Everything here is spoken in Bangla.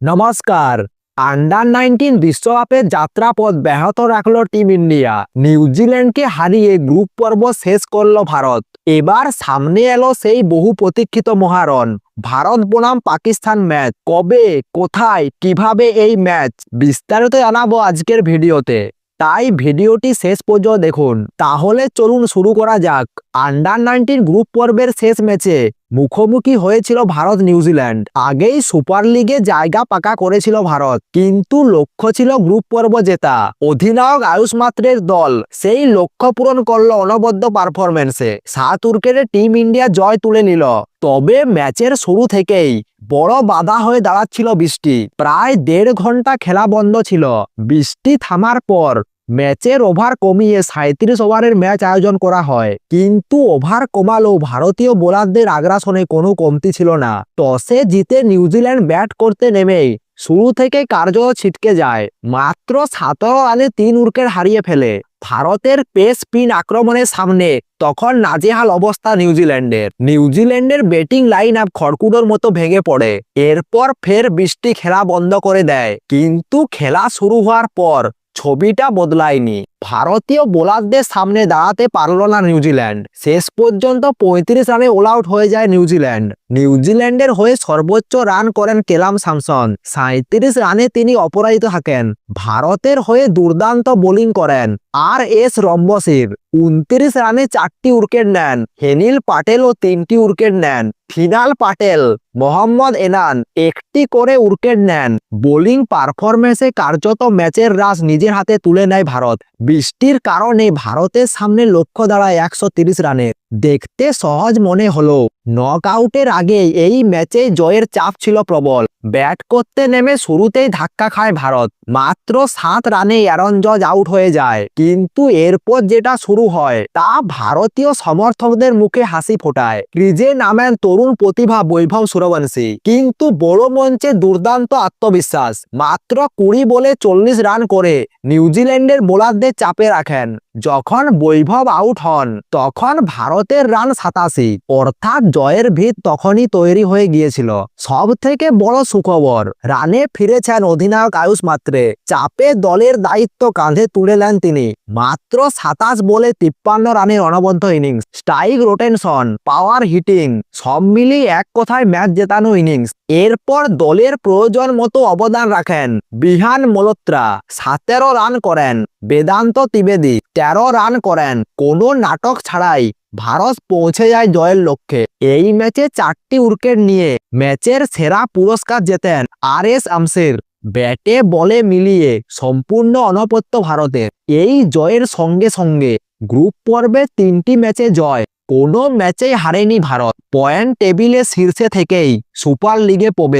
নমস্কার। আন্ডার নাইনটিন বিশ্বকাপের যাত্রাপথ ব্যাহত রাখল টিম ইন্ডিয়া নিউজিল্যান্ডকে হারিয়ে গ্রুপ পর্ব শেষ করল ভারত। এবার সামনে এলো সেই বহু প্রতীক্ষিত মহারণ। ভারত বনাম পাকিস্তান ম্যাচ কবে, কোথায়, কীভাবে এই ম্যাচ বিস্তারিত জানাব আজকের ভিডিওতে। তাই ভিডিওটি শেষ পর্যন্ত দেখুন। তাহলে চলুন শুরু করা যাক। আন্ডার নাইনটিন গ্রুপ পর্বের শেষ ম্যাচে মুখোমুখি হয়েছিল ভারত নিউজিল্যান্ড আগেই সুপার লিগে জায়গা পাকা করেছিল ভারত। কিন্তু লক্ষ্য ছিল গ্রুপ পর্ব জেতা। অধিনায়ক আয়ুষ মাত্রের দল সেই লক্ষ্য পূরণ করল অনবদ্য পারফরমেন্সে সাত উইকেটে টিম ইন্ডিয়া জয় তুলে নিল। তবে ম্যাচের শুরু থেকেই বড় বাধা হয়ে দাঁড়াচ্ছিল বৃষ্টি। প্রায় দেড় ঘণ্টা খেলা বন্ধ ছিল। বৃষ্টি থামার পর ম্যাচের ওভার কমিয়ে সাঁত্রিশ ওভারের ম্যাচ আয়োজন করা হয়। কিন্তু ওভার কমালেও ভারতীয় বোলারদের আগ্রাসনে কোনো কমতি ছিল না। টসে জিতে নিউজিল্যান্ড ব্যাট করতে নেমেই শুরু থেকে কার্য ছিটকে যায়। মাত্র সতেরো রানে তিন উইকেট হারিয়ে ফেলে। ভারতের পেস স্পিন আক্রমণের সামনে তখন নাজেহাল অবস্থা নিউজিল্যান্ডের নিউজিল্যান্ডের ব্যাটিং লাইন আপ খড়কুটোর মতো ভেঙে পড়ে। এরপর ফের বৃষ্টি খেলা বন্ধ করে দেয়। কিন্তু খেলা শুরু হওয়ার পর ছবিটা বদলায়নি। ভারতীয় বোলারদের সামনে দাঁড়াতে পারল না নিউজিল্যান্ড। শেষ পর্যন্ত পঁয়ত্রিশ রানে অল আউট হয়ে যায় নিউজিল্যান্ড। নিউজিল্যান্ডের হয়ে সর্বোচ্চ রান করেন কেলাম স্যামসন সাঁত্রিশ রানে তিনি অপরাজিত থাকেন। ভারতের হয়ে দুর্দান্ত বোলিং করেন আর এস রম্বসির। উনত্রিশ রানে চারটি উইকেট নেন। হেনিল পাটেলও তিনটি উইকেট নেন। ফিনাল পাটেল, মোহাম্মদ এনান একটি করে উইকেট নেন। বোলিং পারফরমেন্সে কার্যত ম্যাচের রাস নিজের হাতে তুলে নেয় ভারত। বৃষ্টির কারণে ভারতের সামনে লক্ষ্য দাঁড়ায় একশো রানের। দেখতে সহজ মনে হলো। নক আউটের আগে এই ম্যাচে জয়ের চাপ ছিল প্রবল। ব্যাট করতে নেমে শুরুতেই ধাক্কা খায় ভারত। মাত্র সাত রানে অ্যারন জজ আউট হয়ে যায়। কিন্তু এরপর যেটা শুরু হয়, তা ভারতীয় সমর্থকদের মুখে হাসি ফোটায়। ক্রিজে নামেন তরুণ প্রতিভা বৈভব সূর্যবংশী কিন্তু বড় মঞ্চে দুর্দান্ত আত্মবিশ্বাস। মাত্র কুড়ি বলে চল্লিশ রান করে নিউজিল্যান্ডের বোলারদের চাপে রাখেন। যখন বৈভব আউট হন, তখন ভারতের রান সাতাশি। অর্থাৎ জয়ের ভিত তখনই তৈরি হয়ে গিয়েছিল। সব থেকে বড় সুখবর, রানে ফিরেছেন অধিনায়ক আয়ুষ মাত্রে। চাপে দলের দায়িত্ব কাঁধে তুলে নেন তিনি। মাত্র সাতাশ বলে তিপ্পান্ন রানের অনবদ্য innings. Strike rotation, power hitting, সব মিলিয়ে এক কথায় ম্যাচ জেতানো ইনিংস। এরপর দলের প্রয়োজন মতো অবদান রাখেন। বিহান মলোত্রা, সতেরো রান করেন। বেদান্ত ত্রিবেদী তেরো রান করেন। কোনো নাটক ছাড়াই ভারত পৌঁছে যায় জয়ের লক্ষ্যে। এই ম্যাচে চারটি উইকেট নিয়ে ম্যাচের সেরা পুরস্কার জেতেন আর এস আমসির। ব্যাটে বলে মিলিয়ে সম্পূর্ণ অনপত্য ভারতের। এই জয়ের সঙ্গে সঙ্গে গ্রুপ পর্বে তিনটি ম্যাচে জয়, কোনো ম্যাচেই হারেনি ভারত। পয়েন্ট টেবিলে শীর্ষে থেকেই সুপার লিগে প্রবেশ